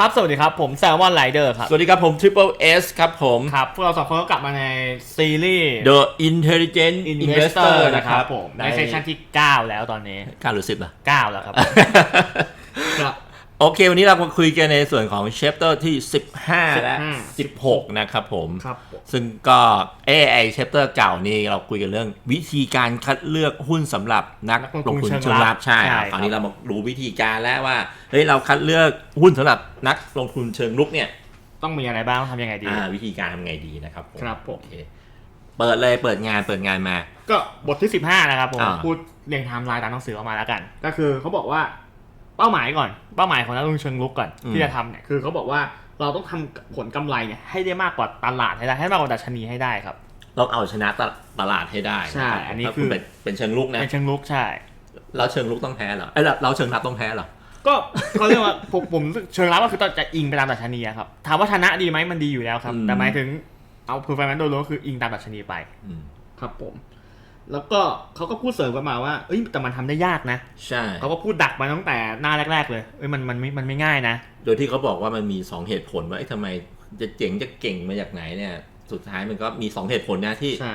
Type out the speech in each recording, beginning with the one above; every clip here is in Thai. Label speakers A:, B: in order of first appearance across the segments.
A: ครับ สวัสดีครับ ผมแซลมอนไรเดอร์ครับ
B: สวัสดีครับผม Triple S ครับผม
A: ครับ พวกเราสองคนก็กลับมาในซีรีส์
B: The Intelligent Investor นะครับ
A: ผม ในเซสชันที่ 9 แล้วตอนนี้
B: การหรือสิบอะ
A: 9แล้วครับครับ
B: โอเค วันนี้เรามาคุยกันในส่วนของ chapter ที่ 15 และ
A: 15
B: 16 นะครับผม
A: ครับผม
B: ซึ่งก็เอไอ chapter เก่านี่เราคุยกันเรื่องวิธีการคัดเลือกหุ้นสำหรับนัก
A: นักล
B: ล
A: ง
B: ง
A: ทุ
B: ทุ
A: น
B: น
A: เชิ
B: เชิ
A: ง
B: ง
A: ลั
B: ลั
A: บบ
B: ใช่
A: ใช่
B: ครับ
A: ครับ
B: คราวนี้เรามารู้วิธีการแล้วว่าเฮ้ยเราคัดเลือกหุ้นสำหรับนักลงทุนเชิงลุกเนี่ย
A: ต้องมีอะไรบ้างต้องทำยังไงดี
B: อ่าวิธีการทำไงดีนะครับผม
A: ครับผม
B: โอเคเปิดเลยเปิดงานเปิดงานมา
A: ก็บทที่ 15 นะครับผม
B: อ่า
A: พูดเรียงไทม์ไลน์ตามหนังสือออกมาแล้วกัน ก็คือเขาบอกว่า เป้าหมายก่อน เป้าหมายของนักลงทุนเชิงลุกก่อนที่จะทำเนี่ยคือเขาบอกว่าเราต้องทำผลกำไรเนี่ยให้ได้มากกว่าตลาดให้ได้ให้มากกว่าดัชนีให้ได้ครับ
B: เราเอาชนะตลาดให้ได้
A: ใช่ะ
B: รับ
A: อันนี้
B: ถ้า
A: คือ
B: เป็นเป็นเชิงลุกนะ
A: เป็นเชิงลุกใช่
B: เราเชิงลุกต้องแพ้เหรอเอ้ยเราเราเชิงรับต้องแพ้เหรอ
A: ก็เขาเรียกว่าผมผมเชิงรับก็คือต้องจะอิงไปตามดัชนีอะครับถามว่าชนะดีไหมมันดีอยู่แล้วครับ
B: อืม
A: แต่หมายถึงเอาเพอร์ฟอร์แมนซ์โดยรวมก็คืออิงตามดัชนีไป
B: อืม
A: ครับผม แล้วก็เขาก็พูดเสริมกันมาว่า เอ้ยแต่มันทำได้ยากนะ
B: ใช่
A: เขาก็พูดดักมาตั้งแต่หน้าแรก ๆ เลย เอ้ยมันมันไม่ มันไม่ง่ายนะ
B: โดยที่เขาบอกว่ามันมีสองเหตุผลว่าเอ้ยทำไมจะเจ๋งจะเก่งมาจากไหนเนี่ย สุดท้ายมันก็มีสองเหตุผลนะที่
A: ใช่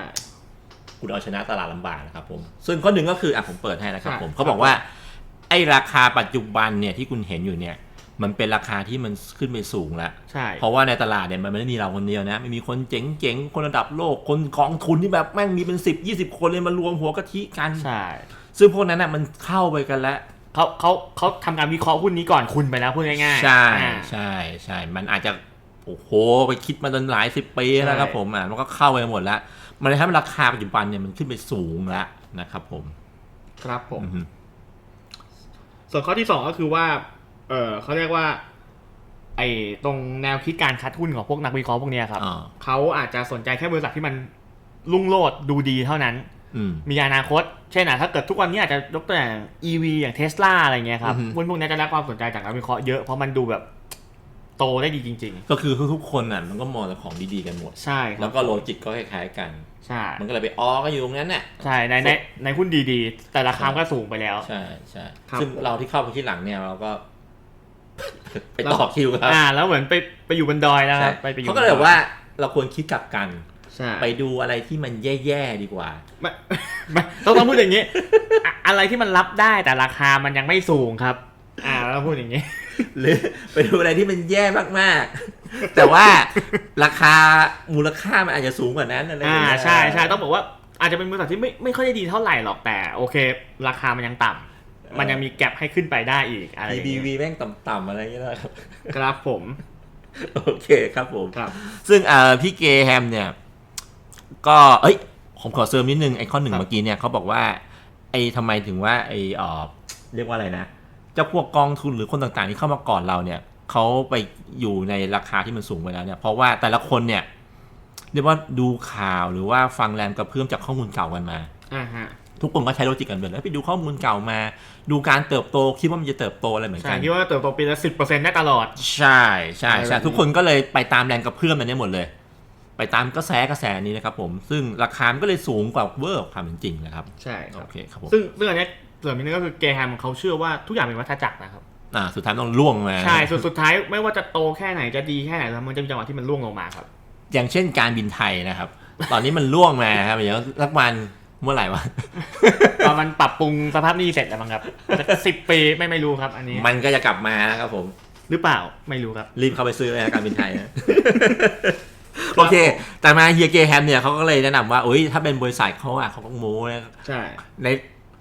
B: คุณเอาชนะตลาดลำบากนะครับผมซึ่งข้อหนึ่งก็คืออะผมเปิดให้นะครับ
A: ใช่
B: ผมเขาบอกว่าไอ้ราคาปัจจุบันเนี่ยที่คุณเห็นอยู่เนี่ย มันเป็นราคาที่มันขึ้นไปสูงแล้ว
A: ใช่
B: เพราะว่าในตลาดเนี่ยมันไม่ได้มีเราคนเดียวนะไม่มีคนเจ๋งๆ คนระดับโลก คนกองทุนที่แบบแม่งมีเป็นสิบยี่สิบคนเลยมารวมหัวกะทิกัน
A: ใช่
B: ซึ่งพวกนั้นน่ะมันเข้าไปกันแล้ว
A: เขาเขาเขาทำการวิเคราะห์หุ้นนี้ก่อนคุณไปแล้วพูดง่ายๆ
B: ใช่
A: อ่า
B: ใช่ใช่มันอาจจะโอ้โหไปคิดมาจนหลายสิบปี
A: ใช่
B: แล้วครับผมอะมันก็เข้าไปหมดแล้ว มันเลยทำให้ราคาปัจจุบันเนี่ยมันขึ้นไปสูงแล้วนะครับผม
A: ครับผม
B: อือฮึ
A: ส่วนข้อที่สองก็คือว่า เออเขาเรียกว่า ไอ้ตรงแนวคิดการคัดหุ้นของพวกนักวิเคราะห์พวกเนี้ยครับ
B: อ่า
A: เขาอาจจะสนใจแค่บริษัทที่มันรุ่งโรจน์ดูดีเท่านั้น
B: อืม
A: มีอนาคต เช่นอะถ้าเกิดทุกวันนี้อาจจะยกตัวอย่าง EV อย่างเทสลาอะไรเงี้ยครับ
B: อือฮึ
A: หุ้นพวกนี้จะได้ความสนใจจากนักวิเคราะห์เยอะเพราะมันดูแบบโตได้ดีจริง
B: ก็คือทุกๆคนอะมันก็มองแต่ของดีๆกันหมด
A: ๆ ใช่ครั
B: แล้
A: บ
B: วก็โลจิกก็คล้ายๆกัน
A: ใช่
B: มันก็เลยไปอ้อก็อยู่ตรงนั้นน่ะ
A: ใช่ในในในหุ้นดีๆ แต่ราคามันก็สูงไปแล้ว
B: ใช่ใช่
A: ครับ
B: ซึ่งเราที่เข้าไปที่หลังเนี่ยเราก็ ไปต่อคิวครับ
A: อ่า แล้วเหมือนไปไปอยู่บนดอยแล้วค
B: ใช่
A: รับไปไปอยู่
B: เขาก็เลยบอกว่าเราควรคิดกลับกัน
A: ใช่
B: ไปดูอะไรที่มันแย่ๆดีกว่า
A: ไม่ไม่ต้องต้องพูดอย่างนี้อะอะไรที่มันรับได้แต่ราคามันยังไม่สูงครับ อ่าเราพูดอย่างนี้
B: หรือไปดูอะไรที่มันแย่มากๆ แต่ว่าราคามูลค่ามันอาจจะสูงกว่านั้นอะไรอย่า
A: อ่าง
B: เงี้ย
A: ใช่ใช่ต้องบอกว่าอาจจะเป็นบริษัทที่ไม่ไม่ค่อยได้ดีเท่าไหร่หรอกแต่ โอเค ราคามันยังต่ำ มันยังมีแกลบให้ขึ้นไปได้อีกอะไรอย่าง
B: PBV
A: เงี้ย
B: แม่งต่ำๆอะไรอย่างเงี้ยนะครับ
A: ครับผม
B: โอเคครับผม
A: ครับ
B: ซึ่งเอ่อพี่เกแฮมเนี่ย ก็เอ้ย ผมขอเสริมนิดนึงไอ้ข้อหนึ่ง
A: ครับ
B: เมื่อกี้เนี่ยเขาบอกว่า ไอ้ทำไมถึงว่าไอ้เอ่อเรียกว่าอะไรนะเจ้าพวกกองทุนหรือคนต่างๆที่เข้ามาก่อนเราเนี่ยเขาไปอยู่ในราคาที่มันสูงไปแล้วเนี่ย เพราะว่าแต่ละคนเนี่ย เรียกว่าดูข่าวหรือว่าฟังแรงกระเพื่อมจากข้อมูลเก่ากันมา
A: อ่าฮะ
B: ทุกคนก็ใช้โลจิกกันเหมือนแล้วไปดูข้อมูลเก่ามา ดูการเติบโตคิดว่ามันจะเติบโตอะไรเหมือน
A: ใช่
B: กัน
A: คิดว่าเติบโตปีละสิบเปอร์เซ็นต์ได้ตลอด
B: ใช่ใช่ใช่
A: อะไรแบบนี้
B: ทุกคนก็เลยไปตามแรงกระเพื่อมอันนี้หมดเลย ไปตามกระแสกระแสนี้นะครับผม ซึ่งราคามันก็เลยสูงกว่าเวอร์ความเป็นจริงนะครับ
A: ใช่ครั
B: โอบเคครับผม
A: ซึ่งซึ่งอันเนี้ยเสริมนิดนึงก็คือเกแฮมเขาเชื่อว่าทุกอย่างเป็นวัฏจักรนะครับ
B: อ่าสุดท้ายต้องล่วงมา
A: ใช่สุดสุดท้ายไม่ว่าจะโตแค่ไหนจะดีแค่ไหนแล้วมันจะมีจังหวะที่มันร่วงลงมาครับ
B: อย่างเช่นการบินไทยนะครับ ตอนนี้มันล่วงมาครับเดี๋ยวรักวัน เมื่อไหร่วะ
A: ตอนมันปรับปรุงสภาพหนี้เสร็จแล้วมั้งครับสิบปีไม่ไม่รู้ครับอันนี้
B: มันก็จะกลับมานะครับผม
A: หรือเปล่าไม่รู้ครับ
B: รีบเข้าไปซื้อเลยนะการบินไทยนะโอเค แต่มาเฮียเกแฮมเนี่ยเขาก็เลยแนะนำว่าโอ้ยถ้าเป็นบริษัทเขาอะเขาก็โม้นะ
A: ใช่
B: ใน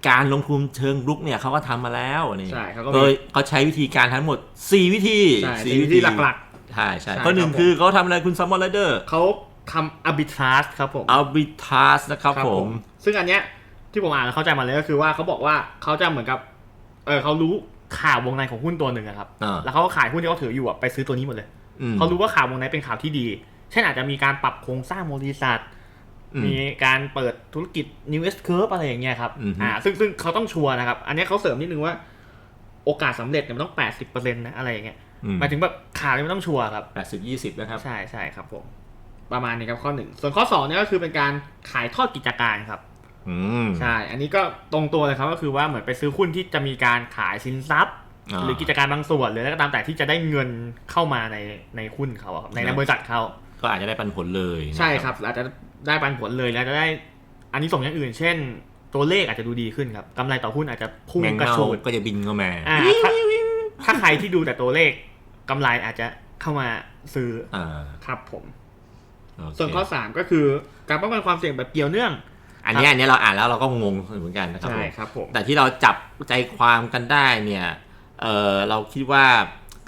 B: การลงทุนเชิงรุกเนี่ยเขาก็ทำมาแล้วนี่
A: ใช่เขาก็มี
B: โดยเขาใช้วิธีการทั้งหมด 4 วิธี
A: ใช่
B: สี่
A: สิ่งที่หลัก
B: ใช่ใช่
A: ใช่
B: ข้อหนึ่ง
A: ครับผม
B: คือเขาทำอะไรคุณซัมมอนไรเดอร์
A: ๆเขา ทำ arbitrage ครับผม
B: เอาบิทาสนะครับผม
A: ซึ่งอันเนี้ยที่ผมอ่านแล้วเข้าใจมาเลยก็คือว่าเขาบอกว่าเขาจะเหมือนกับ เออเขารู้ข่าววงในของหุ้นตัวหนึ่งอะครับ
B: อ่า
A: แล้วเขาก็ขายหุ้นที่เขาถืออยู่อะไปซื้อตัวนี้หมดเลย
B: อืม
A: เขารู้ว่าข่าววงในเป็นข่าวที่ดี เช่นอาจจะมีการปรับโครงสร้างบริษัท
B: อืม
A: มีการเปิดธุรกิจ new S curve อะไรอย่างเงี้ยครับ
B: อือฮึ
A: อ่า ซึ่งซึ่งเขาต้องชัวร์นะครับ อันเนี้ยเขาเสริมนิดนึงว่าโอกาสสำเร็จเนี่ยมันต้อง 80%นะอะไรอย่างเงี้ย
B: อืม
A: หมายถึงแบบข่าวเนี่ยมันต้องชัวร์ครับ
B: แปดสิบยี่สิบนะครับ
A: ใช่ใช่ครับผม ประมาณนี้ครับข้อหนึ่งส่วนข้อสองเนี่ยก็คือเป็นการขายทอดกิจการครับ
B: อืม
A: ใช่ อันนี้ก็ตรงตัวเลยครับก็คือว่าเหมือนไปซื้อหุ้นที่จะมีการขายสินทรัพย์
B: อ่า
A: หรือกิจการบางส่วนหรืออะไรก็ตามแต่ที่จะได้เงินเข้ามาในในหุ้นเขาอะครับใน
B: ค
A: ใน
B: รับ
A: บริษัทเขา
B: ก็อาจจะได้ปันผลเลยนะ
A: ใช่ครับอาจจะได้ปันผลเลยแล้วจะได้อันนี้ส่งส์อย่างอื่น เช่น ตัวเลขอาจจะดูดีขึ้นครับกำไรต่อหุ้นอาจจะพุ่ง
B: แมง
A: กระ
B: เม่า
A: ชูด
B: ก็จะบินเข้ามา
A: อ่าถ้าถ้าใครที่ดูแต่ตัวเลขกำไรอาจจะเข้ามาซื้อ
B: อ่า
A: ครับผม
B: โอเค
A: ส่วนข้อ 3 ก็คือการป้องกันความเสี่ยงแบบเกี่ยวเนื่อง
B: อันเนี้ยอันเนี้ยเราอ่านแล้วเราก็งงเหมือนกันนะครับ
A: ใช่
B: ผม
A: ครับผม
B: แต่ที่เราจับใจความกันได้เนี่ยเออเราคิดว่า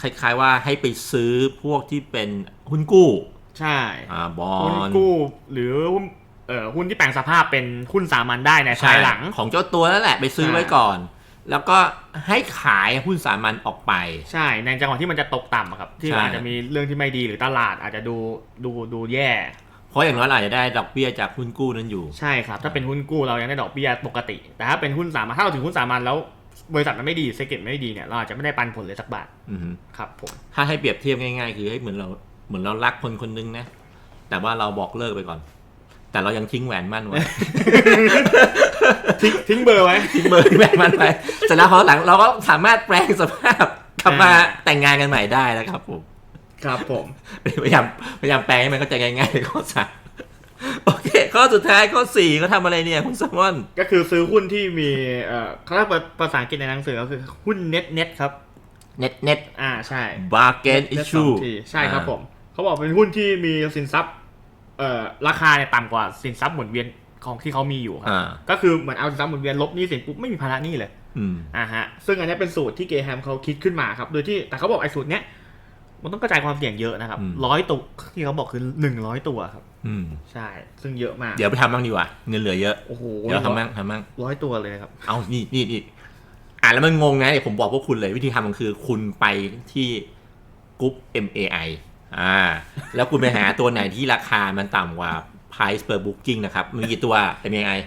B: คล้ายๆว่าให้ไปซื้อพวกที่เป็นหุ้นกู้
A: ใช่
B: อ่าบอ
A: หุ้น
B: ล
A: กู้ หรือหุ้นเอ่อหุ้นที่แปลงสภาพเป็นหุ้นสามัญได้ในภายหลัง
B: ของเจ้าตัวนั่นแหละไปซื้อ
A: ใช่
B: ไว้ก่อน แล้วก็ให้ขายหุ้นสามัญออกไป
A: ใช่ ในจังหวะที่มันจะตกต่ำอะครับ ที่
B: ใช่
A: อาจจะมีเรื่องที่ไม่ดีหรือตลาดอาจจะดูดูดูแย่
B: เพราะอย่างน้อยเราอาจจะได้ดอกเบี้ยจากหุ้นกู้นั้นอยู่
A: ใช่ครับ ถ้าเป็นหุ้นกู้เรายังได้ดอกเบี้ยปกติ แต่ถ้าเป็นหุ้นสามัญถ้าเราถือหุ้นสามัญแล้วบริษัทมันไม่ดีเศรษฐกิจไม่ดีเนี่ยเราอาจจะไม่ได้ปันผลเลยสักบาท
B: อือฮึ
A: ครับผม
B: ถ้าให้เปรียบเทียบง่ายๆ คือให้เหมือนเราเหมือนเรารักคนคนนึงนะ แต่ว่าเราบอกเลิกไปก่อน แต่เรายังทิ้งแหวนมั่นไว้
A: ทิ้งทิ้งเบอร์ไว้
B: ทิ้งเบอร์ที่แหวนมั่นไปเสร็จแล้วพอหลังเราก็สามารถแปลงสภาพกลับมา
A: อ่า
B: แต่งงานกันใหม่ได้นะครับผม
A: ครับผม
B: พยายามพยายามแปลงให้มันเข้าใจง่ายๆในข้อสามโอเค ข้อสุดท้ายข้อสี่เขาทำอะไรเนี่ยคุณแซมมอน
A: ก็คือซื้อหุ้นที่มีเอ่อเขาเรียกภาษาอังกฤษในหนังสือก็คือหุ้นเน็ตเน็ตครับ
B: เน็ตเน็ต
A: อ่าใช่
B: บาร์เกนอิ
A: Net
B: ชู
A: สองทีใช่ครับผม เขาบอกเป็นหุ้นที่มีสินทรัพย์เอ่อ ราคาเนี่ยต่ำกว่าสินทรัพย์หมุนเวียนของที่เขามีอยู่ครับ
B: อ่า
A: ก็คือเหมือนเอาสินทรัพย์หมุนเวียนลบหนี้สินปุ๊บไม่มีภาระหนี้เลย
B: อืม
A: อ่าฮะซึ่งอันนี้เป็นสูตรที่เกแฮมเขาคิดขึ้นมาครับ โดยที่แต่เขาบอกไอ้สูตรเนี้ยมันต้องกระจายความเสี่ยงเยอะนะครับ
B: อืม
A: ร้อยตัวที่เขาบอกคือหนึ่งร้อยตัวครับ
B: อืม
A: ใช่ ซึ่งเยอะมาก
B: เดี๋ยวไปทำบ้างดีกว่า เงินเหลือเยอะ
A: โอ้โห
B: เดี๋ยวทำบ้างทำบ้าง
A: ร้อยตัวเลยครับ
B: เอานี่นี่นี่อ่านแล้วมันงงนะเดี๋ยวผมบอกพวกคุณเลย วิธีทำมันคือคุณไปที่กรุ๊ป MAI อ่า แล้วคุณไปหาตัวไหนที่ราคามันต่ำกว่า price per booking นะครับ มีกี่ตัว MAI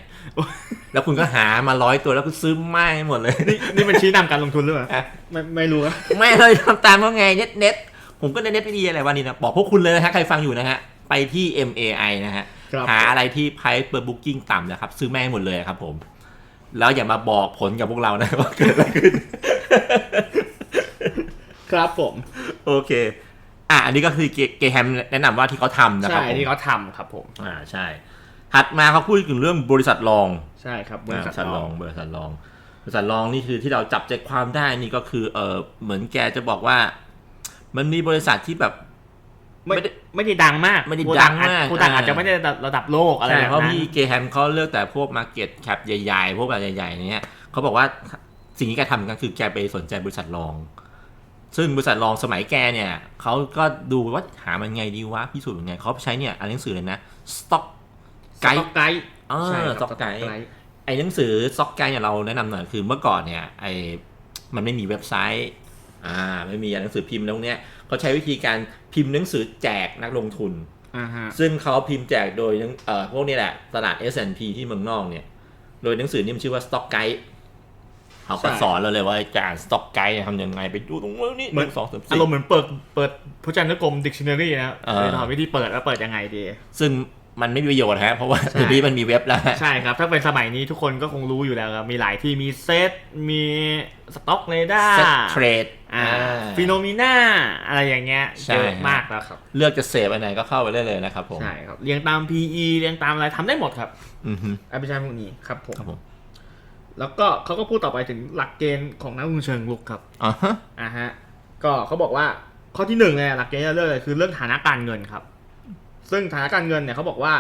B: แล้วคุณก็หามาร้อยตัวแล้วก็ซื้อไม้หมดเลย
A: นี่นี่มันชี้นำการลงทุนหรือเปล่า
B: อะ
A: ไม่ไม่รู้อะ
B: ไม่เลยทำตามว่าไงเน็ตเน็ตผมก็เน็ตเน็ตไม่ดีอะไรวะนี่นะบอกพวกคุณเลยนะฮะใครฟังอยู่นะฮะ ไปที่ MAI นะฮะ
A: ครับ
B: หาอะไรที่ price per booking ต่ำนะครับ ซื้อแม่งหมดเลยครับผม แล้วอย่ามาบอกผลกับพวกเรานะว่าเกิดอะไรขึ้น
A: ครับผม
B: โอเค อะอันนี้ก็คือเกเกแฮมแนะนำว่าที่เขาทำนะค
A: ใช่
B: รับผม
A: ที่เขาทำครับผม
B: อ่าใช่ถัดมาเขาพูดถึงเรื่องบริษัทรอง
A: ใช่ครับบ
B: อ่า
A: ริษัทรอง
B: บริษัทรองบริษัทรองนี่คือที่เราจับใจความได้นี่ก็คือเออเหมือนแกจะบอกว่า มันมีบริษัทที่แบบ
A: ไม่
B: ไม่ได้
A: ไม่ได้ดังมาก
B: ไม่ได้ดังมาก
A: โปรดักต์
B: อ่า
A: อาจจะไม่ได้ระดับโลกอะไร
B: ใช่
A: แบบ
B: เพราะ
A: นั้น
B: พี่เกแฮมเขาเลือกแต่พวกมาเก็ตแคปใหญ่ๆ พวกแบบใหญ่ๆเนี้ยเขาบอกว่าสิ่งที่แกทำกันคือแกไปสนใจบริษัทรอง ซึ่งบริษัทรองสมัยแกเนี่ยเขาก็ดูว่าหามันไงดีวะพิสูจน์ยังไงเขาใช้เนี่ยอ่านหนังสือเลยนะ stock
A: ไก
B: guide
A: ด์ไกด์
B: เออ
A: ใช่ครับ
B: stock guide
A: Stock Guide
B: ไอ้หนังสือ stock guide เนี่ยเราแนะนำหน่อยคือเมื่อก่อนเนี่ยไอ้มันไม่มีเว็บไซต์อ่าไม่มีหนังสือพิมพ์แล้วเนี่ยเขาใช้วิธีการพิมพ์หนังสือแจกนักลงทุน
A: อ่าฮะ
B: ซึ่งเขาพิมพ์แจกโดยหนังเอ่อพวกนี้แหละตลาด S&P ที่เมืองนอกเนี่ย โดยหนังสือนี่มันชื่อว่า Stock Guide เขาก็
A: ใช่
B: สอนเราเลยว่าจะอ่าน Stock Guide ทำยังไงไปดูตรงนี้
A: เหมือน
B: งสองสาม
A: อา
B: สี่
A: รมณ์เหมือนเปิดเปิดพจนานุกรม dictionary นะ
B: เออ
A: เลยถามวิธีเปิดว่าเปิดยังไงดี
B: ซึ่งมันไม่มีประโยชน์ฮะเพราะว่า
A: ใช่
B: เดี๋ยวนี้มันมีเว็บแล้วฮะ
A: ใช่ครับ ถ้าเป็นสมัยนี้ทุกคนก็คงรู้อยู่แล้วครับ มีหลายที่มีเซตมีสต็อกเรดา
B: เซ็ต
A: ร์
B: เทรด
A: อ่าฟิโนมิน่าอะไรอย่างเงี้ย
B: ใช่
A: เยอะมากแล้วครับ
B: เลือกจะเสพอันไหนก็เข้าไปได้เลยนะครับผม
A: ใช่ครับ เรียงตาม PE เรียงตามอะไรทำได้หมดครับ
B: อือฮึ
A: แอปพลิเคชันพวกนี้ครับผม
B: ครับผม
A: แล้วก็เขาก็พูดต่อไปถึงหลักเกณฑ์ของนักลงทุนเชิงลุกครับ
B: อ่าฮะ
A: อ่าฮะก็เขาบอกว่าข้อที่หนึ่งเลยหลักเกณฑ์ที่จะเลือกเลยคือเรื่องฐานะการเงินครับ ซึ่งฐานะการเงินเนี่ยเขาบอกว่า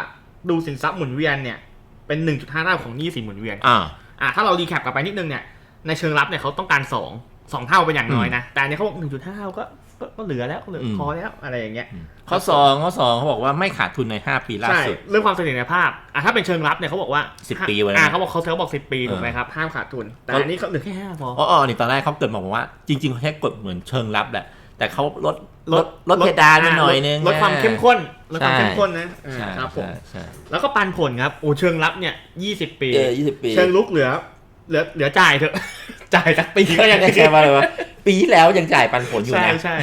A: ดูสินทรัพย์หมุนเวียนเนี่ยเป็นหนึ่งจุดห้าเท่าของหนี้สินหมุนเวียน
B: อ่า
A: อ่าถ้าเรารีแคปกลับไปนิดนึงเนี่ยในเชิงรับเนี่ยเขาต้องการสอง สองเท่าเป็นอย่างน้อยนะ แต่อันนี้เขาบอกหนึ่งจุดห้าเท่าก็ก็ก็เหลือแล้วเหลืออ
B: ม
A: พอแล้วอะไรอย่างเงี้ย
B: ข้อสองข้อสองเขาบอกว่าไม่ขาดทุนใน 5 ปีล่า
A: ใช่
B: สุด
A: เรื่องความเสถียรภาพอะถ้าเป็นเชิงรับเนี่ยเขาบอกว่า
B: สิบ
A: ห้า
B: ปีไว้แล้วนะ
A: อ่าเขาบอกเขาเขาบอกสิบปี
B: เออ
A: ถูกไหมครับห้ามขาดทุน แต่
B: เขา
A: อันนี้เขาเหลือแค่ห้าพอ
B: อ๋ออ๋อนี่ตอนแรกเขาเกิดบอกว่า จริงๆเขาแค่กดเหมือนเชิงรับแหละ แต่เขาลดลดลดเพดานไปหน่อยนึง
A: ลดความเข้มข้นลดความ
B: ใช่
A: เข้มข้นนะอ่า
B: ใช่
A: ครับผม
B: ใช่ใช่
A: แล้วก็ปันผลครับโอ้เชิงรับเนี่ยยี่สิบปี
B: เออยี่สิบปี
A: เชิงลุกเหลือ เหลือเหลือจ่ายเถอะ จ่ายสักปีก็
B: ก็
A: ยั
B: ยังงได้แค่มาเลยวะปีที่แล้วยังจ่ายปันผลอยู่
A: ใช่
B: นะ
A: ใช่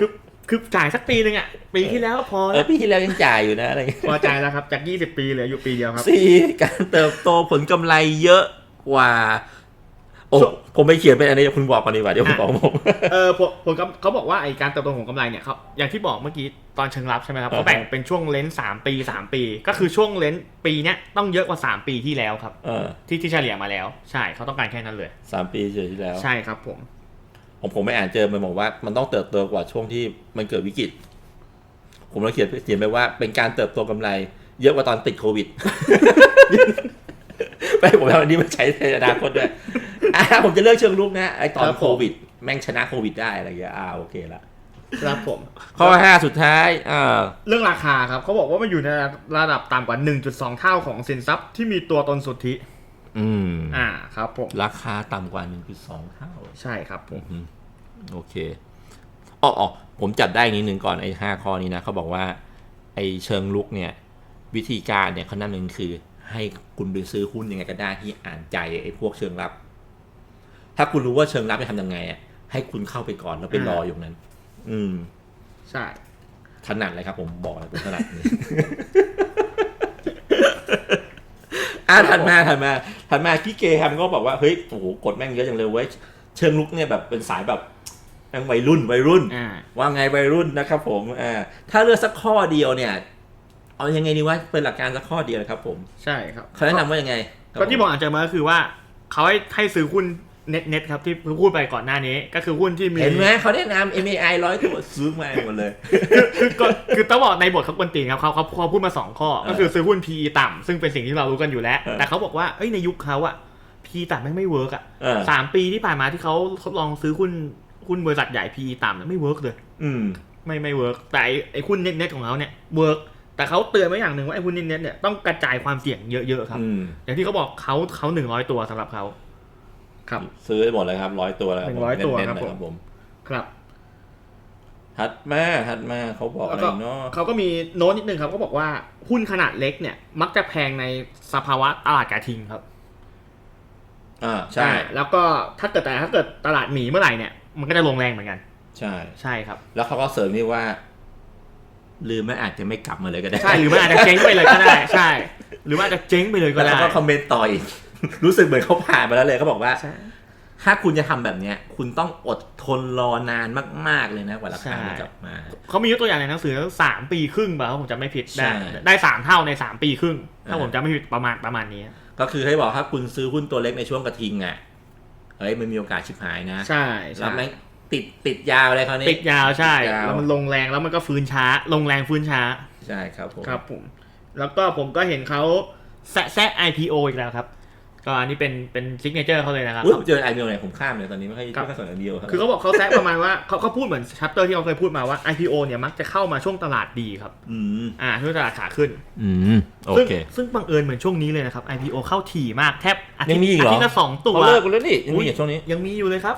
A: คือคือจ่ายสักปีหนึ่งอะปีที่แล้วพอ
B: เอ
A: แล้
B: อ
A: ว
B: ปีที่แล้วยังจ่ายอยู่นะอะไรเงี้ย
A: พอจ่ายแล้วครับจากยี่สิบปีเหลืออยู่ปีเดียวครับ
B: สี่การเติบโตผลกำไรเยอะกว่า โอ้ผมไปเขียนเป็นอันนี้คุณบอกก่อนดีกว่าเดี๋ยวผมบอกผม
A: เออผมผมก็เขาบอกว่าไอการเติบโตของกำไรเนี่ยเขาอย่างที่บอกเมื่อกี้ตอนเชิงรับใช่ไหมครับ
B: อ่าฮะ
A: เขาแบ่งเป็นช่วงเลนส์สามปีสามปี ก็คือช่วงเลนส์ปีเนี้ยต้องเยอะกว่าสามปีที่แล้วครับ
B: เออ
A: ที่ที่เฉลี่ยมาแล้วใช่เขาต้องการแค่นั้นเลย
B: สามปีเฉยที่แล้ว
A: ใช่ครับผม
B: ผมผมไม่อ่านเจอมันบอกว่ามันต้องเติบโตกว่าช่วงที่มันเกิดวิกฤต ผมเลยเขียนเขียนไปว่าเป็นการเติบโตกำไร เยอะกว่าตอนติดโควิดไปผมเอาอันนี้มาใช้ในอนาคตด้วย อะผมจะเลือกเชิงลุกนะไอตอน
A: ครับผม
B: โควิด แม่งชนะโควิดได้อะไรอย่างเงี้ยอ่าโอเคละ
A: ครับผม
B: ข้อห้าสุดท้ายอ่า
A: เรื่องราคาครับเขาบอกว่ามันอยู่ในระดับต่ำกว่า 1.2 เท่าของสินทรัพย์ที่มีตัวตนสุทธิ
B: อืม
A: อ่าครับผม
B: ราคาต่ำกว่า 1.2 เท่า
A: ใช่ครับผม
B: อืมโอเคอ๋ออ๋อผมจัดได้นิดนึงก่อนไอ้ห้าข้อนี้นะเขาบอกว่า ไอ้เชิงลุกเนี่ย วิธีการเนี่ยเขานั่นหนึ่งคือ ให้คุณไปซื้อหุ้นยังไงก็ได้ที่อ่านใจไอ้พวกเชิงรับ ถ้าคุณรู้ว่าเชิงรับจะทำยังไงอะให้คุณเข้าไปก่อนแล้วไปรออยู่นั้น อืม
A: ใช่
B: ถนัดเลยครับ ผมบอกเลยผมถนัดนี่อ่าถัดมาถัดมาถัดมาพี่เกครับก็บอกว่าเฮ้ยโอ้โหกดแม่งเยอะจังเลยเว้ยเชิงลุกเนี่ยแบบเป็นสายแบบแม่งวัยรุ่นวัยรุ่น
A: อ่า
B: ว่าไงวัยรุ่นนะครับผมอ่าถ้าเลือกสักข้อเดียวเนี่ย เอายังไงดีว่าเป็นหลักการสักข้อเดียวนะครับผม
A: ใช่ครับ
B: เขาแนะนำว่ายังไงครับ
A: ก็ที่ผมอ่านเจอมาก็คือว่าเขาให้ให้ซื้อหุ้น เน็ตเน็ตครับที่พูดไปก่อนหน้านี้ ก็คือหุ้นที่มี
B: เห็นไหมเขาแนะนำ MAI ร้อยตัวซื้อมาหมดเลย
A: คือก็คือต้องบอกในบทเขากวนตีนครับเขาเขาเขาพูดมาสองข้อ ก็คือซื้อหุ้น PE ต่ำซึ่งเป็นสิ่งที่เรารู้กันอยู่แล้ว
B: เออ
A: แต่เขาบอกว่าเอ้ยในยุคเขาอะ PE ต่ำแม่งไม่เวิร์กอะ
B: เออ
A: สามปีที่ผ่านมาที่เขาทดลองซื้อหุ้นหุ้นบริษัทใหญ่ PE ต่ำเนี่ยไม่เวิร์กเลย
B: อืม
A: ไม่ไม่เวิร์กแต่ไอ้ไอ้หุ้นเน็ตเน็ตของเขาเนี่ยเวิร์กแต่เขาเตือนไว้อย่างหนึ่งว่าไอ้หุ้นเน็ตเน็ตเนี่ยต้องกระจายความเสี่ยงเยอะๆครับ
B: อืม
A: อย่างที่เขาบอกเขาเขาหนึ่งร้อยตัวสำหรับเขา ครับ
B: ซื้อได้หมดเลยครับร้อยตัวแล้ว
A: หนึ่งร้อยตัว
B: เน้นๆ
A: ครับ
B: เลย
A: ผม
B: ผม
A: ครับ
B: ฮัดมาฮัดมาเขาบอก
A: แล้
B: อะ
A: ว
B: ไร
A: ก็
B: เนาะ
A: เขาก็มีโน้ตนิดนึงครับก็บอกว่าหุ้นขนาดเล็กเนี่ย มักจะแพงในสภาวะตลาดกระทิงครับ
B: อ่าใช่
A: อ่าแล้วก็ถ้าเกิดแต่ถ้าเกิดตลาดหมีเมื่อไหร่เนี่ย มันก็จะลงแรงเหมือนกัน
B: ใช่
A: ใช่ครับ
B: แล้วเขาก็เสริมนี่ว่าลืมไม่อาจจะไม่กลับมาเลยก็ได้
A: ใช่หรือมันอาจจะเจ๊งไปเลยก็ได้ ใช่ หรือมันอาจจะเจ๊งไปเลยก็
B: แล้ว
A: ได้
B: เขาก็คอมเมนต์ต่ออีก รู้สึกเหมือนเขาผ่านมาแล้วเลยเขาบอกว่า
A: ใช่
B: ถ้าคุณจะทำแบบเนี้ย คุณต้องอดทนรอนานมากๆเลยนะกว่าราคามันกลับมา
A: เขามียกตัวอย่างในหนังสือสามปีครึ่งป่ะถ้าผมจำไม่ผิดได้
B: ใช่
A: ได้สามเท่าในสามปีครึ่ง ถ้า
B: อ่า
A: ผมจำไม่ผิดประมาณประมาณนี้
B: ก็คือให้บอกถ้าคุณซื้อหุ้นตัวเล็กในช่วงกระทิงอะเฮ้ยมันมีโอกาสชิบหายนะ
A: ใช่
B: แล้
A: ใช่
B: วแม่งติดติดยาวเลยคราวนี้
A: ติดยาวใช่
B: ติดยาว
A: แล้วมันลงแรงแล้วมันก็ฟื้นช้า ลงแรงฟื้นช้า
B: ใช่ครับผม
A: ครับผม แล้วก็ผมก็เห็นเขาแซะแซะ IPO อีกแล้วครับ ก็อันนี้เป็นเป็นซิกเนเจอร์เขาเลยนะครับ
B: อุ๊ยผมเจอไอเดียไหนผมข้ามเลยตอนนี้ไม่ค่อย
A: ครับ
B: ไม่ค่อยสนไอเดีย
A: คือเขาบอกเขาแซะประมาณว่าเขาเขาพูดเหมือนชัปเตอร์ที่เขาเคยพูดมาว่า IPO เนี่ยมักจะเข้ามาช่วงตลาดดีครับ
B: อืม
A: อ่าช่วงตลาดขาขึ้น
B: อืม โอ
A: ซึ่ง
B: เค
A: ซึ่งบังเอิญเหมือนช่วงนี้เลยนะครับ IPO เข้าถี่มากแทบอาทิ
B: ยั
A: ต
B: ง
A: ย์
B: มีอีกเหรอ
A: อาทิตย์ละสองตัว
B: เขาเลิกไปแล้วนี่ยังมีอยู่ช่วงนี้
A: ยังมีอยู่เลยครับ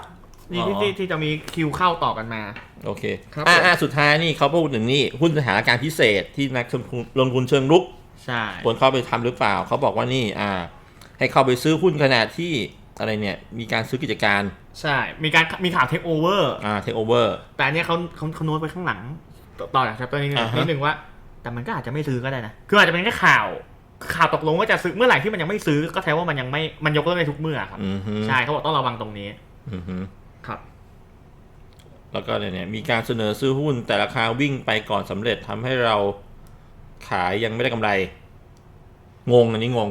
A: นี่
B: อ๋อ
A: ที่ที่ที่จะมีคิวเข้าต่อกันมา
B: โอเค
A: ครับ
B: อ่า
A: ผม
B: อ่าสุดท้ายนี่เขาพูดถึงนี่หุ้นสถานการณ์พิเศษที่นักลงทุนลงทุนเชิงรุก
A: ใช่
B: ควรเข้าไปทำหรือเปล่าเขาบอกว่านี่อ่า ให้เข้าไปซื้อหุ้นขนาดที่อะไรเนี่ยมีการซื้อกิจการ
A: ใช่ มีการมีข่าวเทคโอเวอร์
B: อ่าเทคโอเวอร์
A: แต่อันเนี้ยเขาเขาเขาโน้ตไปข้างหลังต่อต่อจากชัปเตอร์นี้นิดนึง
B: อ่าฮะ
A: นิดนึงว่า แต่มันก็อาจจะไม่ซื้อก็ได้นะ คืออาจจะเป็นแค่ข่าวข่าวตกลงว่าจะซื้อเมื่อไหร่ที่มันยังไม่ซื้อก็แสดงว่ามันยังไม่มันยกเลิกในทุกเมื่อครับ
B: อือฮึ
A: ใช่เขาบอกต้องระวังตรงนี้
B: อือฮึ
A: ครับ
B: แล้วก็อะไรเนี่ยมีการเสนอซื้อหุ้น แต่ราคาวิ่งไปก่อนสำเร็จทำให้เราขายยังไม่ได้กำไร งงอันนี้งง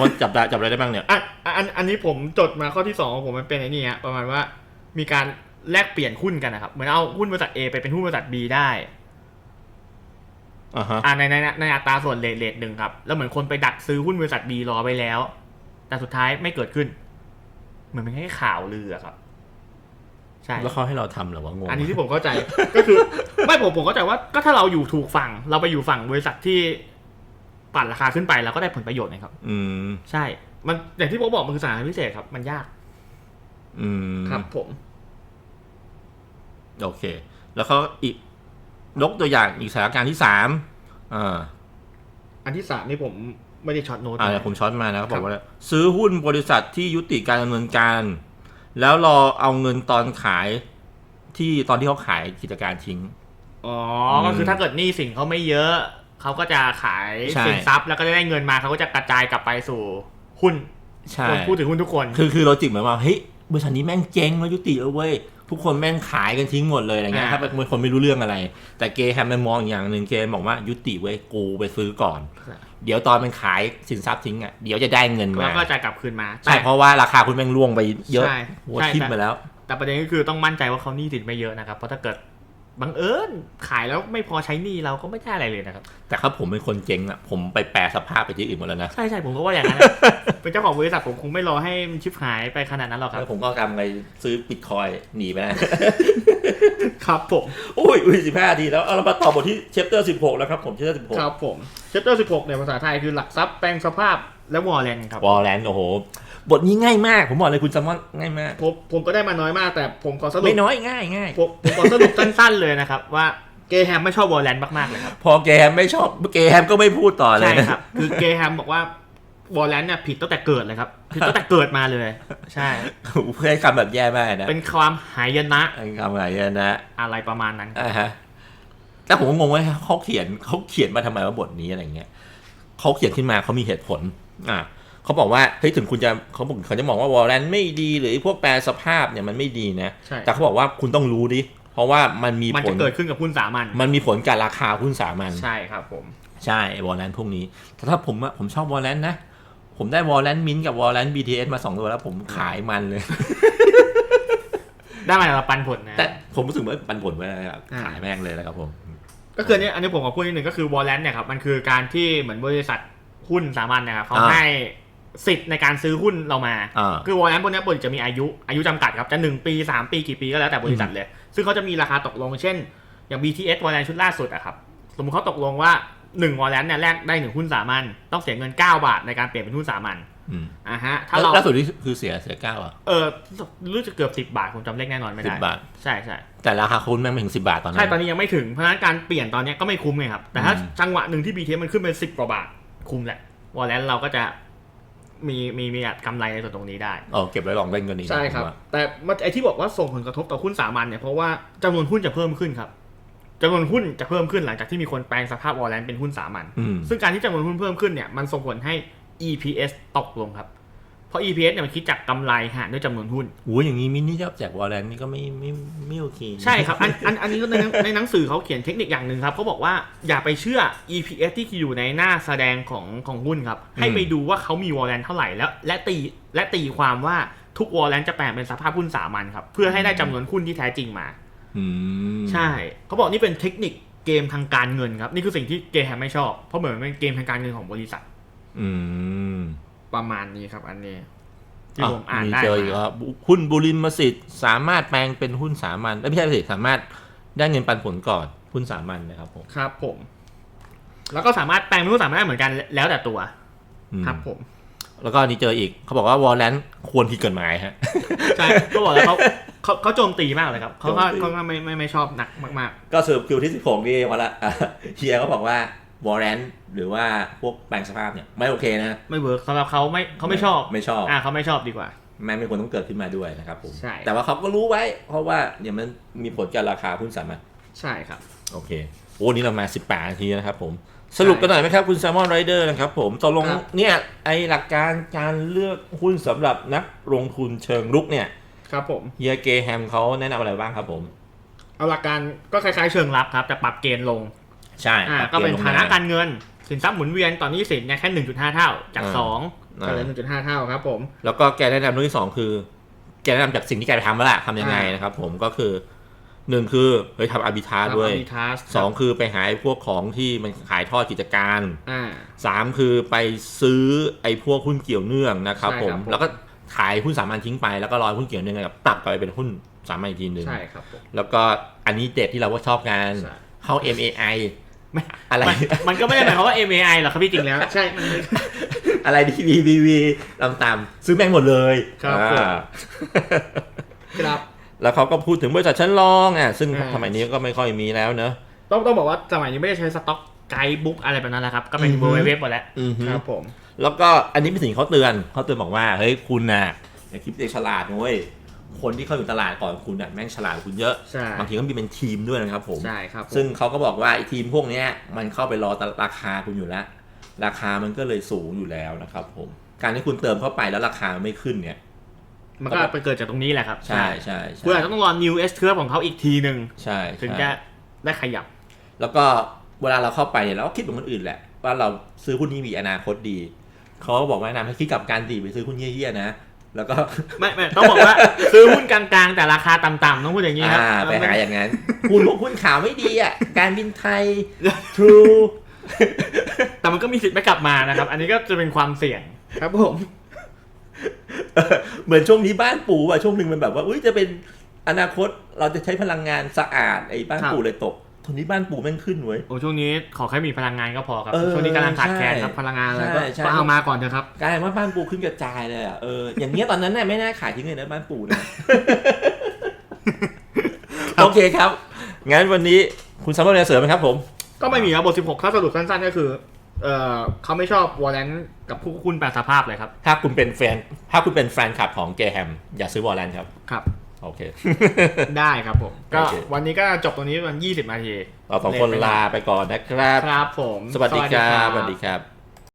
B: ว่าจับได้จับอะไรได้บ้างเนี่ย
A: อะอะอันอันนี้ผมจดมาข้อที่สองของผมมันเป็นไอ้นี่ฮะประมาณว่ามีการแลกเปลี่ยนหุ้นกันนะครับ เหมือนเอาหุ้นบริษัท A ไปเป็นหุ้นบริษัท B ได้
B: อ่าฮะ
A: อ่าในในในอัตราส่วนเลทเลทหนึ่งครับ แล้วเหมือนคนไปดักซื้อหุ้นบริษัท B รอไปแล้ว แต่สุดท้ายไม่เกิดขึ้น เหมือนเป็นแค่ข่าวลืออะครับ ใช่
B: แล้วเขาให้เราทำเหรอวะงง
A: อันนี้ที่ผมเข้าใจ ก็คือ ไม่ผมผมเข้าใจว่าก็ถ้าเราอยู่ถูกฝั่ง เราไปอยู่ฝั่งบริษัทที่ ปั่นราคาขึ้นไปเราก็ได้ผลประโยชน์นะครับ
B: อืม
A: ใช่ มันอย่างที่ผมบอกมันคือสถานการณ์พิเศษครับ มันยาก
B: อืม
A: ครับผม
B: โอเค แล้วเขาอีกยกตัวอย่างอีกสถานการณ์ที่สามอ่า
A: อันที่สามนี่ผมไม่ได้ช็อตโน้ต
B: อ่า
A: นะ
B: เดี๋ยวผมช้อนมานะเขาบอ
A: ครั
B: ก
A: บ
B: ว่า ซื้อหุ้นบริษัทที่ยุติการดำเนินการ แล้วรอเอาเงินตอนขายที่ตอนที่เขาขายกิจการทิ้ง
A: อ๋อ
B: ม
A: ก็คือถ้าเกิดหนี้สินเขาไม่เยอะ เขาก็จะขาย
B: ใช่
A: สินทรัพย์แล้วก็จะได้เงินมาเขาก็จะกระจายกลับไปสู่หุ้น
B: ใช่
A: คนพูดถึงหุ้นทุกคน
B: คือคือเราจิกเหมือนว่าเฮ้ยบริษัทนี้แม่งเจ๊งแล้วยุติแล้วเว้ยทุกคนแม่งขายกันทิ้งหมดเลยอะไรเงี้ย
A: อ่า
B: ถ้าเป็นคนไม่รู้เรื่องอะไร แต่เกแฮมมันมองอีกอย่างหนึ่งเกบอกว่ายุติเว้ยกูไปซื้อก่อน เดี๋ยวตอนมันขายสินทรัพย์ทิ้งอะเดี๋ยวจะได้เงิน
A: แล้
B: มา
A: วก็จะกลับคืนมา
B: ใช่เพราะว่าราคาคุณแม่งล่วงไปเยอะ
A: ใช่
B: หัว
A: ใช่
B: ทิ่ม
A: แต่
B: ไปแล้ว
A: แต่ประเด็นก็คือต้องมั่นใจว่าเขาหนี้สินไม่เยอะนะครับเพราะถ้าเกิด บังเอิญขายแล้วไม่พอใช้หนี้เราก็ไม่ได้อะไรเลยนะครับ
B: แต่ถ้าผมเป็นคนเจ๊งอะผมไปแปลสภาพไปที่อื่นหมดแล้วนะ
A: ใช่ใช่ผมก็ว่าอย่างนั้นนะ เป็นเจ้าของบริษัทผมคงไม่รอให้มันชิบหายไปขนาดนั้นหรอกครั
B: แล้
A: บ
B: วผมก็ทำอะไรซื้อบิตคอยหนีไปนะ
A: ครับผม
B: อุ้ยอุ้ยสิบห้าทีแล้วเอาเรามาต่อบทที่เชปเตอร์สิบหกแล้วครับผมเชปเตอร์สิบหก
A: ครับผมเชปเตอร์16ในภาษาไทยคือหลักทรัพย์แปลงสภาพและวอลเลนครับ
B: วอลแลนด์โอ้โห บทนี้ง่ายมาก ผมบอกเลยคุณแซมมอนง่ายมาก
A: ผมผมก็ได้มาน้อยมากแต่ผมขอสรุป
B: ไม่น้อยง่ายง่าย
A: ผมผมขอสรุปสั้น ๆ เลยนะครับว่าเกแฮมไม่ชอบวอลเลนมากๆเลยครับ
B: พอเกแฮมไม่ชอบเกแฮมก็ไม่พูดต่อเลย
A: ใช่
B: นะครับ
A: คือเกแฮมบอกว่าวอลเลนเนี่ยผิดตั้งแต่เกิดเลยครับผิดตั้งแต่เกิดมาเลย ใช่
B: เพื่อให้คำแบบแย่มากนะ
A: เป็นความหายนะ
B: เป็นคำอะไรนะ
A: อะไรประมาณนั้น
B: อ่าฮะแต่ผมก็งงว่าเขาเขียนเขาเขียนมาทำไมว่าบทนี้อะไรเงี้ยเขาเขียนขึ้นมาเขามีเหตุผล อ่า เขาบอกว่าเฮ้ยถึงคุณจะเขาบอกเขาจะมองว่าวอลเลนไม่ดีหรือไอ้พวกแปลสภาพเนี่ยมันไม่ดีนะ
A: ใช่
B: แต่เขาบอกว่าคุณต้องรู้ดิเพราะว่ามันมี
A: มัน
B: ผ
A: จะ
B: ล
A: เกิดขึ้นกับหุ้นสามัญ
B: มันมีผลกับราคาหุ้นสามัญ
A: ใช่ครับผม
B: ใช่วอลเลนพวกนี้แต่ถ้าผมอะผมชอบวอลเลนนะผมได้วอลเลนมินกับวอลเลน BTS มาสองตัวแล้วผมขายมันเลย
A: ได้มาจากปันผลนะ
B: แต่ผมรู้สึกว่าปันผลไว้แล้ว
A: อ่า
B: ขายแม่งเลยแล้วครับผม
A: ก็คืออนนี้อันนี้ผมขอพูดนิดหนึ่งก็คือวอลเลนเนี่ยครับมันคือการที่เหมือนบริษัทหุ้นสามัญนะครับเขา
B: อ่า
A: ให้ สิทธิ์ในการซื้อหุ้นเรามา
B: อ่า
A: คือวอลเลนพวกเนี้ยปกติจะมีอายุอายุจำกัดครับจะหนึ่งปีสามปีกี่ปีก็แล้วแต่บริษัทเลย ซึ่งเขาจะมีราคาตกลงเช่น อย่าง BTS วอลเลนชุดล่าสุดอะครับสมมติเขาตกลงว่า1วอลเลนเนี่ยแลกได้หนึ่งหุ้นสามัญต้องเสียเงิน 9 บาทในการเปลี่ยนเป็นหุ้นสามัญ
B: อืม
A: อะฮะถ้าเรา
B: ล่าสุดนี่คือเสียเสียเก้าอะ
A: เออรู้จะเกือบ10บาทผมจำเลขแน่นอนไม่
B: สิ
A: ได้
B: บบาท
A: ใช่ใช่
B: แต่ราคาคุณแม่งไม่ถึงสิบาทตอนนั้
A: ใช่
B: น
A: ตอนนี้ยังไม่ถึงเพราะฉะนั้นการเปลี่ยนตอนเนี้ยก็ไม่คุ้มไงครับแต่ถ้า
B: อืม
A: จังหวะหนึ่งที่ BTS มันขึ้นเป็น10กว่าบาทคุ้มแหละวอลเลนเราก็จะ มีมีมีกำไรในส่วนตรงนี้ได้
B: เออเก็บไว้ลองเล่นกันดีนะ
A: ใช่ครับ
B: ผมว่า
A: แต่มันไอที่บอกว่าส่งผลกระทบต่อหุ้นสามัญเนี่ยเพราะว่าจำนวนหุ้นจะเพิ่มขึ้นครับจำนวนหุ้นจะเพิ่มขึ้นหลังจากที่มีคนแปลงสภาพวอลเลนเป็นหุ้นสามัญ
B: อืม
A: ซึ่งการที่จำนวนหุ้นเพิ่มขึ้นเนี่ยมันส่งผลให้ EPS ตกลงครับ เพราะ EPS เนี่ยมันคิดจากกำไรหารด้วยจำนวนหุ้น
B: โอ้ยอย่างนี้มินนี่ชอบแจกวอลเลนนี่ก็ไม่ไม่ไม่โอเค
A: ใช่ครับ อันอันอันนี้ก็ในหนังในหนังสือเขาเขียนเทคนิคอย่างหนึ่งครับเขาบอกว่าอย่าไปเชื่อ EPS ที่อยู่ในหน้าแสดงของของหุ้นครับ ให้ไปดูว่าเขามีวอลเลนเท่าไหร่แล้ว และตีและตีความว่าทุกวอลเลนจะแปลงเป็นสภาพหุ้นสามัญครับ เพื่อให้ได้จำนวนหุ้นที่แท้จริงมา
B: อืม
A: ใช่เขาบอกนี่เป็นเทคนิคเกมทางการเงินครับนี่คือสิ่งที่เกมแฮมไม่ชอบเพราะเหมือนเป็นเกมทางการเงินของบริษัท
B: อืม
A: ประมาณนี้ครับ อันนี้ที่ผมอ่าน
B: มี
A: ได้
B: เจออีก
A: มา
B: ว่าหุ้นบุริมสิทธิ์สามารถแปลงเป็นหุ้นสามัญเอ้ยไม่ใช่สิสามารถได้เงินปันผลก่อนหุ้นสามัญนะครับผม
A: ครับผม แล้วก็สามารถแปลงเป็นหุ้นสามัญได้เหมือนกันแล้วแต่ตัว
B: อืม
A: ครับผม
B: แล้วก็อันนี่เจออีกเขาบอกว่าวอลเลนควรผิดกฎหมายฮะ
A: ใช่ก็บอกแล้วเขาเขาเขาโจมตีมากเลยครับเขาก็
B: โจมตี
A: เขาก็ไม่ไม่ไม่ชอบหนักมาก
B: ก็สรุปคิวที่16นี่มาละเฮียเขาบอกว่า วอลเลนหรือว่าพวกแปลงสภาพเนี่ยไม่โอเคนะ
A: ๆไม่เวิร์กสำหรับเขาไม่เขาไม่ชอบ
B: ไม่ชอบ
A: อ่าเขาไม่ชอบดีกว่า
B: แม่งไม่ควรต้องเกิดขึ้นมาด้วยนะครับผม
A: ใช่
B: แต่ว่าเขาก็รู้ไว้ เพราะว่าเนี่ยมันมีผลกับราคาหุ้นสามัญ
A: ใช่ครับ
B: โอเคโอ้นี่เรามา 18นาทีนะครับผมสรุปกันหน่อยไหมครับคุณแซมมอนไรเดอร์นะครับผมตกลง
A: ครับ
B: เนี่ยไอหลักการการเลือกหุ้นสำหรับนักลงทุนเชิงรุกเนี่ย
A: ครับผม
B: เฮียเกแฮมเขาแนะนำอะไรบ้างครับผม
A: เอาหลักการก็คล้ายๆเชิงรับครับ แต่ปรับเกณฑ์ลง
B: ใช่
A: อ่า
B: ปรับ
A: ก็เป็น
B: ลง
A: ฐานะ
B: ม
A: การเงิน สินทรัพย์หมุนเวียนตอนนี้สินเนี่ยแค่1.5เท่า จาก
B: อ่า
A: 2ก็เหลือ1.5เท่าครับ ผม
B: แล้วก็แกแนะนำเรื่องที่สองคือ แกแนะนำจากสิ่งที่แกไปทำแล้วแหละทำยังไง
A: อ่าน
B: นะครับผมก็คือหนึ่งคือเฮ้ยทำอาร์บิทาด้วย
A: มีทัส
B: สองคือไปหาไอ้พวกของที่มันขายทอดกิจการ
A: อ่า
B: สามคือไปซื้อไอ้พวกหุ้นเกี่ยวเนื่องนะครับ
A: ใช่
B: ผ
A: ครั
B: ม
A: บผม
B: แล้วก็ขายหุ้นสามัญทิ้งไปแล้วก็รอหุ้นเกี่ยวเนื่องกับปรับกลับไปเป็นหุ้นสามัญอีกทีหนึ่ง
A: ใช่ครับผม
B: แล้วก็อันนี้เด็ดที่เราก็ชอบกัน
A: ใช่
B: เข้า MAI
A: ไม่
B: อะไร
A: มันมันก็ไม่ได้หมายความว่า MAI หรอกครับพี่จริงแล้ว ใช่มัน
B: อะไร DVBV ตามตามๆซื้อแม่งหมดเลย
A: ครับผม
B: อ่า
A: ครับ
B: แล้วเขาก็พูดถึงบริษัทชั้นรองอะซึ่ง
A: อ่า
B: สมัยนี้ก็ไม่ค่อยมีแล้วเนอะ
A: ต้องต้องบอกว่าสมัยนี้ไม่ได้ใช้สต็อกไกด์บุ๊กอะไรแบบนั้นแล้วครับ ก็เป็น
B: อือฮึ
A: เวเว็บหมดแล้ว
B: อือฮึ
A: ครับผม
B: แล้วก็อันนี้เป็นสิ่งเขาเตือนเขาเตือนบอกว่า เฮ้ยคุณน่ะอย่าคิดเด็กฉลาดนะเว้ย คนที่เข้าอยู่ตลาดก่อนคุณน่ะแม่งฉลาดกว่าคุณเยอะ
A: ใช่
B: บางทีก็มีเป็นทีมด้วยนะครับผม
A: ใช่ครับผม
B: ซึ่งเขาก็บอกว่าไอ้ทีมพวกเนี้ยมันเข้าไปรอตราคาคุณอยู่แล้ว ราคามันก็เลยสูงอยู่แล้วนะครับผม การที่คุณเติมเข้าไปแล้วราคามันไม่ขึ้นเนี่ย
A: มันก็ไปเกิดจากตรงนี้แหละครับ
B: ใช่ใช่ใช่
A: คุณอาจจะต้องรอ new S curve ของเขาอีกทีหนึ่ง
B: ใช่
A: ถึง
B: ใช่
A: จะได้ขยับ
B: แล้วก็เวลาเราเข้าไปเนี่ยเราก็คิดเหมือนคนอื่นแหละ ว่าเราซื้อหุ้นนี้มีอนาคตดี เขาก็บอกว่าแนะนำให้คิดกลับการดีไปซื้อหุ้นเยี่ยๆนะ แล้วก็
A: ไม่ไม่ต้องบอกว่าซื้อหุ้นกลางๆ แต่ราคาต่ำๆต้องพูดอย่างนี้ครับ
B: อ่าไปหาอย่างนั้นหุ้นพวกหุ้นข่าวไม่ดีอะการบินไทย True
A: แต่มันก็มีสิทธิ์ไม่กลับมานะครับ อันนี้ก็จะเป็นความเสี่ยงครับผม
B: เหมือนช่วงนี้บ้านปูอะช่วงหนึ่งมันแบบว่าอุ้ยจะเป็นอนาคตเราจะใช้พลังงานสะอาดไอ้บ้าน
A: ครับ
B: ปูเลยตก ตอนนี้บ้านปูแม่งขึ้นเว้ย
A: โอ้ช่วงนี้ขอแค่มีพลังงานก็พอครับ
B: เออ
A: ช่วงนี้กำลังขาดแคลน
B: ใช่
A: ครับ พลังงานอะไรก็
B: ใช่ใช่
A: ก็เอามาก่อนเถอะครับ
B: กลายเป็นว่าบ้านปูขึ้นกระจายเลยอะเอออย่างเงี้ยตอนนั้นเนี่ยไม่น่าขายทิ้งเลยนะบ้านปูนะ โอเคครับ งั้นวันนี้คุณซัมเมอร์เนี่ยเสริมไหมครับผม
A: ก็ไม่มีครับบท 16 ถ้าสรุปสั้นๆ ก็คือ เออเขาไม่ชอบวอลเลนกับผู้คุณแปลสภาพเลยครับ
B: ถ้าคุณเป็นแฟน ถ้าคุณเป็นแฟนคลับของเกแฮม อย่าซื้อวอลเลนครับ
A: ครับ
B: โอเค
A: ได้ครับผม ก็
B: โอเค
A: วันนี้ก็จบตรงนี้ประมาณ20นาที
B: เราสองคนลาไปก่อนนะครับ
A: ครับผม
B: สวัสดีครับ สวัสดีครับ